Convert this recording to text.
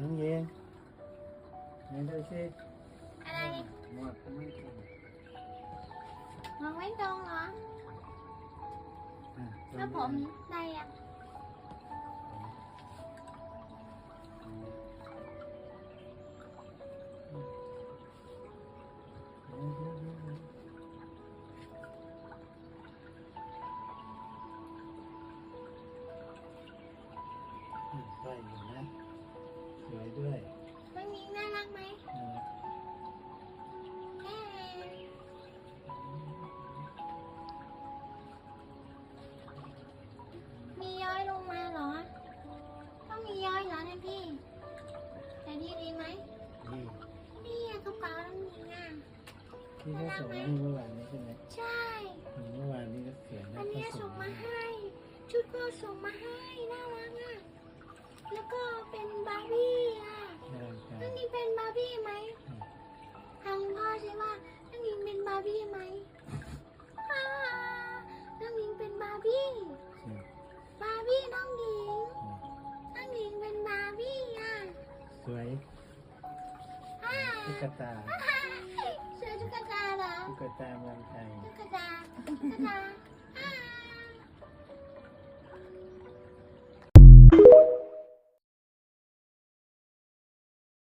น้องเย็นไหนดูสิอะไรหมวกไม่ต รงมองไม่ตรงเหรออะตรงแล้วผมอะไรอะเดี๋ยวเดี๋ยวเดี๋ยวเดี๋ยวอืมได้อยู่นะสวยด้วยมันมีน่ารักไหมเออเอ๊ะมีย้อยลงมาเหรอ ต้องมีย้อยเหรอเนี่ยพี่ แต่ดีดีไหมนี่นี่อะกระเป๋าน้ำหญิงอะ ที่เขาส่งมาให้เมื่อวานนี้ใช่ไหมใช่อืมเมื่อวานนี้ก็เขียนนะอันเนี้ยเขาส่งมาให้ให้ ชุดก็ส่งมาให้ น่ารักอะ แล้วก็เป็นบาร์บี้อะ น่ารักจัง นั่นนี่เป็น บาร์บี้ไหมอืมถามคุณพ่อสิว่านั่นนี่เป็นบาร์บี้ไหมอ่านั่นนี่เป็นบาร์บี้อืมบาร์บี้น้องหญิงอืมน้องหญิงเป็นบาร์บี้อะสวยอ่าตุ๊กตาเสื้อตุ๊กตาเหรอตุ๊กตาเมืองไทยตุ๊กตาตุ๊กตา